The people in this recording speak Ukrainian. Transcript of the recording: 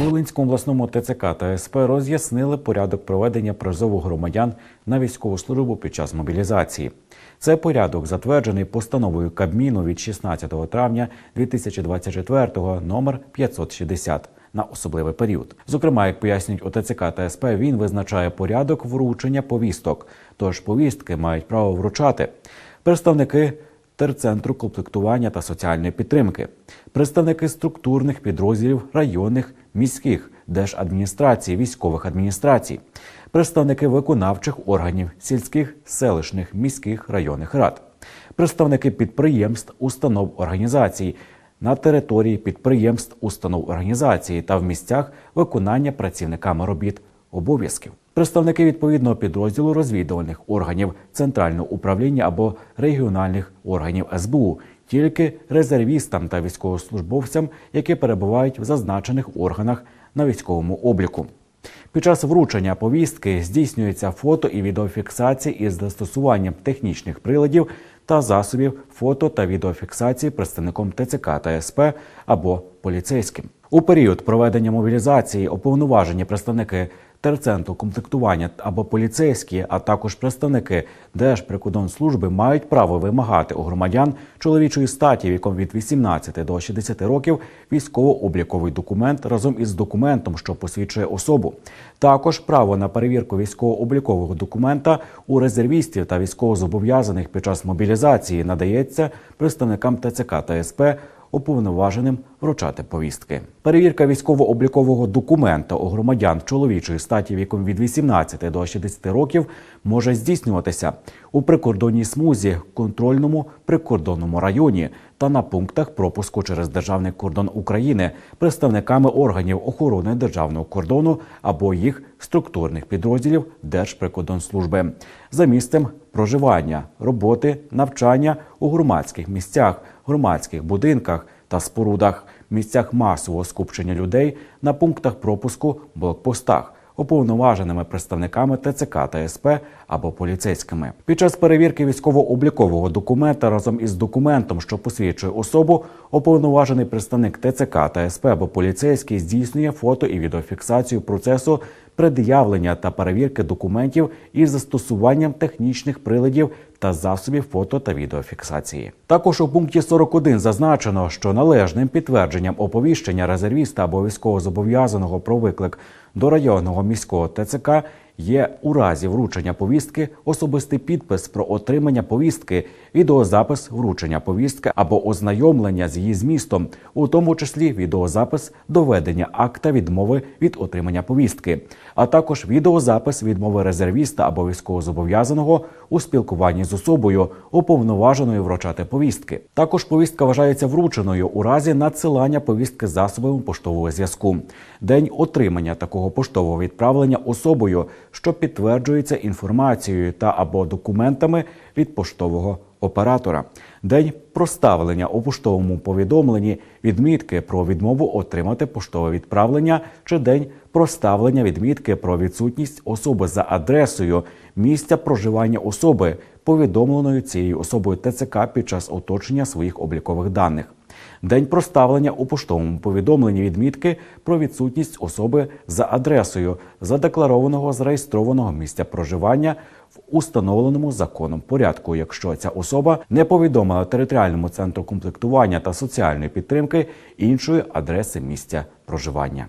У Волинському обласному ТЦК та СП роз'яснили порядок проведення призову громадян на військову службу під час мобілізації. Це порядок затверджений постановою Кабміну від 16 травня 2024 номер 560 на особливий період. Зокрема, як пояснюють у ТЦК та СП, він визначає порядок вручення повісток. Тож повістки мають право вручати представники терцентру комплектування та соціальної підтримки, представники структурних підрозділів районних, міських, держадміністрацій, військових адміністрацій, представники виконавчих органів сільських, селищних, міських районних рад, представники підприємств, установ організацій на території підприємств, установ організації та в місцях виконання працівниками робіт обов'язків. Представники відповідного підрозділу розвідувальних органів центрального управління або регіональних органів СБУ, тільки резервістам та військовослужбовцям, які перебувають в зазначених органах на військовому обліку. Під час вручення повістки здійснюється фото і відеофіксація із застосуванням технічних приладів та засобів фото та відеофіксації представником ТЦК та СП або поліцейським. У період проведення мобілізації уповноважені представники терцентру комплектування або поліцейські, а також представники Держприкордонслужби мають право вимагати у громадян чоловічої статі віком від 18 до 60 років військово-обліковий документ разом із документом, що посвідчує особу. Також право на перевірку військово-облікового документа у резервістів та військовозобов'язаних під час мобілізації надається представникам ТЦК та СП уповноваженим вручати повістки. Перевірка військово-облікового документа у громадян чоловічої статі віком від 18 до 60 років може здійснюватися у прикордонній смузі, контрольному прикордонному районі та на пунктах пропуску через державний кордон України представниками органів охорони державного кордону або їх структурних підрозділів Держприкордонслужби за місцем проживання, роботи, навчання у громадських місцях, громадських будинках та спорудах, місцях масового скупчення людей на пунктах пропуску, блокпостах. Уповноваженими представниками ТЦК та СП або поліцейськими під час перевірки військово-облікового документа разом із документом, що посвідчує особу, уповноважений представник ТЦК та СП або поліцейський здійснює фото і відеофіксацію процесу пред'явлення та перевірки документів із застосуванням технічних приладів та засобів фото та відеофіксації. Також у пункті 41 зазначено, що належним підтвердженням оповіщення резервіста або військовозобов'язаного про виклик до районного міського ТЦК є у разі вручення повістки особистий підпис про отримання повістки, відеозапис вручення повістки або ознайомлення з її змістом, у тому числі відеозапис доведення акта відмови від отримання повістки, а також відеозапис відмови резервіста або військовозобов'язаного у спілкуванні з особою, уповноваженою вручати повістки. Також повістка вважається врученою у разі надсилання повістки засобами поштового зв'язку. День отримання такого поштового відправлення особою, що підтверджується інформацією та або документами від поштового оператора. День проставлення у поштовому повідомленні відмітки про відмову отримати поштове відправлення чи день проставлення відмітки про відсутність особи за адресою місця проживання особи, повідомленою цією особою ТЦК під час оточення своїх облікових даних. День проставлення у поштовому повідомленні відмітки про відсутність особи за адресою задекларованого зареєстрованого місця проживання в установленому законом порядку, якщо ця особа не повідомила територіальному центру комплектування та соціальної підтримки іншої адреси місця проживання.